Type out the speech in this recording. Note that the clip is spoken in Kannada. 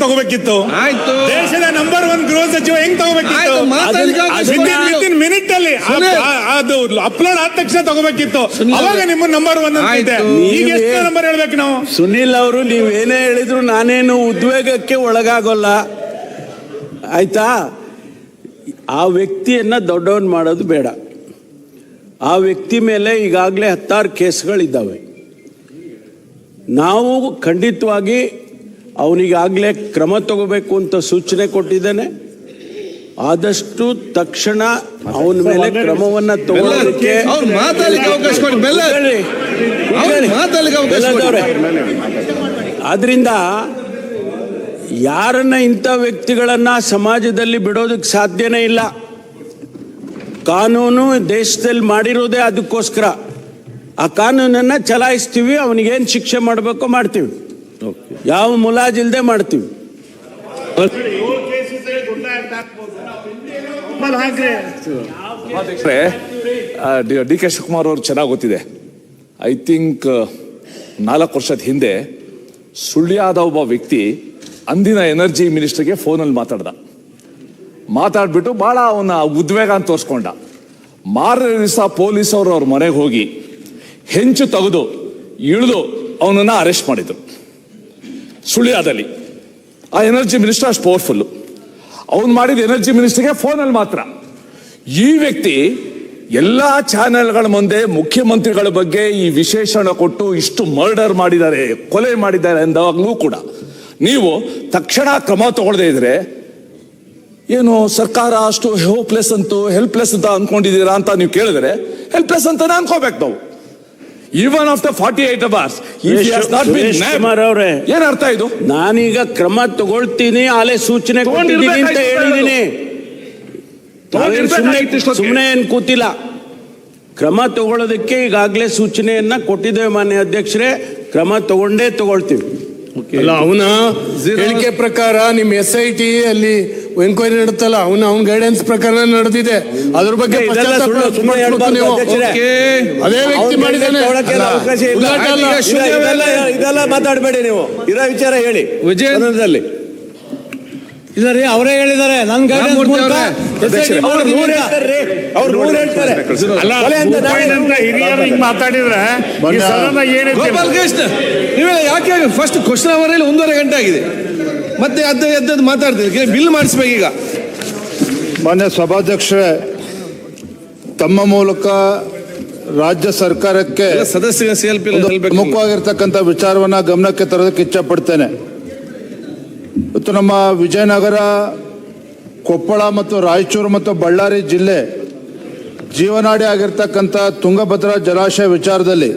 ತಗೋಬೇಕಿತ್ತು. ಆಯ್ತು. ದೇಶದ ನಂಬರ್ ಒನ್ ಗೃಹ ಸಚಿವ ಹೆಂಗ್ ತಗೋಬೇಕಿತ್ತು? ಆಯ್ತು, ಮಾತಾಡ್ಲಿಕ್ಕೆ ಮಿನಿಟ್ ಅಲ್ಲಿ ಆ- ಸುನಿಲ್. ಆ- ಅದು ಅಪ್ಲೋಡ್ ಆದ ತಕ್ಷಣ ತಗೋಬೇಕಿತ್ತು. ಸುನಿಲ್ ಅವಾಗ ನಿಮ್ಮ ನಂಬರ್ ಒನ್ ಆಯ್ತು. ಈಗ ಎಷ್ಟು ನೀವೇ- ನಂಬರ್ ಹೇಳ್ಬೇಕು ನಾವು. ಸುನಿಲ್ ಅವರು ನೀವೇನೇ ಹೇಳಿದ್ರು ನಾನೇನು ಉದ್ವೇಗಕ್ಕೆ ಒಳಗಾಗೋಲ್ಲ. ಆಯ್ತಾ? ಆ ವ್ಯಕ್ತಿಯನ್ನ ದೊಡ್ಡವನ್ ಮಾಡೋದು ಬೇಡ. ಆ ವ್ಯಕ್ತಿ ಮೇಲೆ ಈಗಾಗಲೇ ಹತ್ತಾರು ಕೇಸ್ಗಳಿದ್ದಾವೆ. ನಾವು ಖಂಡಿತವಾಗಿ ಅವನಿಗಾಗಲೇ ಕ್ರಮ ತಗೋಬೇಕು ಅಂತ ಸೂಚನೆ ಕೊಟ್ಟಿದ್ದೇನೆ. ಆದಷ್ಟು ತಕ್ಷಣ ಅವನ ಮೇಲೆ ಕ್ರಮವನ್ನ ತಗೊಳ್ಳೋದಕ್ಕೆ ಆದ್ರಿಂದ ಯಾರನ್ನ ಇಂಥ ವ್ಯಕ್ತಿಗಳನ್ನ ಸಮಾಜದಲ್ಲಿ ಬಿಡೋದಕ್ಕೆ ಸಾಧ್ಯನೇ ಇಲ್ಲ. ಕಾನೂನು ದೇಶದಲ್ಲಿ ಮಾಡಿರೋದೇ ಅದಕ್ಕೋಸ್ಕರ. ಆ ಕಾನೂನನ್ನ ಚಲಾಯಿಸ್ತೀವಿ ಅವನಿಗೇನು ಶಿಕ್ಷೆ ಮಾಡಬೇಕೋ ಮಾಡ್ತೀವಿ. ಯಾವ ಮುಲಾಜಿಲ್ದೆ ಮಾಡ್ತೀವಿ. ಡಿ ಕೆ ಶಿವಕುಮಾರ್ ಅವ್ರು ಚೆನ್ನಾಗಿ ಗೊತ್ತಿದೆ. ಐ ಥಿಂಕ್ ನಾಲ್ಕು ವರ್ಷದ ಹಿಂದೆ ಸುಳ್ಯಾದ ಒಬ್ಬ ವ್ಯಕ್ತಿ ಅಂದಿನ ಎನರ್ಜಿ ಮಿನಿಸ್ಟರ್ಗೆ ಫೋನಲ್ಲಿ ಮಾತಾಡ್ದ. ಮಾತಾಡ್ಬಿಟ್ಟು ಭಾಳ ಅವನ ಉದ್ವೇಗ ಅಂತ ತೋರಿಸ್ಕೊಂಡ. ಮಾರನೇ ದಿವಸ ಪೊಲೀಸ್ ಅವರು ಅವ್ರ ಮನೆಗೆ ಹೋಗಿ ಹೆಂಚು ತೆಗೆದು ಇಳಿದು ಅವನನ್ನು ಅರೆಸ್ಟ್ ಮಾಡಿದ್ರು. ಸುಳ್ಯಾದಲ್ಲಿ. ಆ ಎನರ್ಜಿ ಮಿನಿಸ್ಟರ್ ಅಷ್ಟು ಪವರ್ಫುಲ್ಲು ಅವನು ಮಾಡಿದ ಎನರ್ಜಿ ಮಿನಿಸ್ಟರ್ಗೆ ಫೋನಲ್ಲಿ ಮಾತ್ರ. ಈ ವ್ಯಕ್ತಿ ಎಲ್ಲ ಚಾನೆಲ್ಗಳ ಮುಂದೆ ಮುಖ್ಯಮಂತ್ರಿಗಳ ಬಗ್ಗೆ ಈ ವಿಶೇಷಣ ಕೊಟ್ಟು ಇಷ್ಟು ಮರ್ಡರ್ ಮಾಡಿದ್ದಾರೆ, ಕೊಲೆ ಮಾಡಿದ್ದಾರೆ ಎಂದಾಗಲೂ ಕೂಡ. ನೀವು ತಕ್ಷಣ ಕ್ರಮ ತಗೊಳ್ಳದೇ ಇದ್ರೆ ಏನು ಸರ್ಕಾರ ಅಷ್ಟು ಹೋಪ್ಲೆಸ್ ಅಂತೂ ಹೆಲ್ಪ್ಲೆಸ್ ಅಂತ ಅಂದ್ಕೊಂಡಿದ್ದೀರಾ ಅಂತ ನೀವು ಕೇಳಿದ್ರೆ ಹೆಲ್ಪ್ಲೆಸ್ ಅಂತಾನೆ ಅನ್ಕೋಬೇಕು ನಾವು. Even the forty eight hours Kumar ಅವರೇ ಏನ್ ಅರ್ಥ ಇದು? ನಾನೀಗ ಕ್ರಮ ತಗೊಳ್ತೀನಿ ಅಲೆ ಸೂಚನೆ ಕೊಟ್ಟಿದ್ದೀನಿ ಅಂತ ಹೇಳಿದೀನಿ. ಹೇಳಿದ್ದೀನಿ. ಸುಮ್ಮನೆ ಏನ್ ಕೂತಿಲ್ಲ. ಕ್ರಮ ತಗೊಳ್ಳೋದಕ್ಕೆ ಈಗಾಗಲೇ ಸೂಚನೆಯನ್ನ ಕೊಟ್ಟಿದ್ದೇವೆ ಮಾನ್ಯ ಅಧ್ಯಕ್ಷರೇ. ಕ್ರಮ ತಗೊಂಡೇ ತಗೊಳ್ತೀವಿ. ಅವನ ಹೇಳಿಕೆ ಪ್ರಕಾರ ನಿಮ್ಮ ಎಸ್ ಐ ಟಿ ಅಲ್ಲಿ ಎನ್ಕ್ವೈರಿ ನಡುತ್ತಲ್ಲ ಅವನ ಅವನ ಗೈಡೆನ್ಸ್ ಪ್ರಕಾರ ನಡೆದಿದೆ. ಅದ್ರ ಬಗ್ಗೆ. ಅದೇ ವ್ಯಕ್ತಿ ಮಾಡಿದ್ದಾನೆ. ಇದೆಲ್ಲ ಇದೆಲ್ಲ ಮಾತಾಡಬೇಡಿ ನೀವು. ಇರೋ ವಿಚಾರ ಹೇಳಿ. ವಿಜಯನದಲ್ಲಿ ಸದನದಲ್ಲಿ ಇಲ್ಲ ರೀ ಅವರೇ ಹೇಳಿದ್ದಾರೆ. ನನ್ ನಾವೇ ಮಾತಾಡಿದ್ರೆ ಯಾಕೆ ಫಸ್ಟ್ ಕ್ವಶನ್ ಅವರಲ್ಲಿ ಒಂದೂವರೆ ಗಂಟೆ ಆಗಿದೆ. ಮತ್ತೆ ಅದ್ದ ಎದ್ದದ್ದು ಮಾತಾಡ್ತೀವಿ ಬಿಲ್ ಮಾಡಿಸ್ಬೇಕು ಈಗ. ಮಾನ್ಯ ಸಭಾಧ್ಯಕ್ಷರೇ ತಮ್ಮ ಮೂಲಕ ರಾಜ್ಯ ಸರ್ಕಾರಕ್ಕೆ ಸದಸ್ಯ ಪ್ರಮುಖವಾಗಿರ್ತಕ್ಕಂಥ ವಿಚಾರವನ್ನ ಗಮನಕ್ಕೆ ತರೋದಕ್ಕೆ ಇಚ್ಛಪಡ್ತೇನೆ. ಇವತ್ತು ನಮ್ಮ ವಿಜಯನಗರ ಕೊಪ್ಪಳ ಮತ್ತು ರಾಯಚೂರು ಮತ್ತು ಬಳ್ಳಾರಿ ಜಿಲ್ಲೆ ಜೀವನಾಡಿ ಆಗಿರ್ತಕ್ಕಂಥ ತುಂಗಭದ್ರಾ ಜಲಾಶಯ ವಿಚಾರದಲ್ಲಿ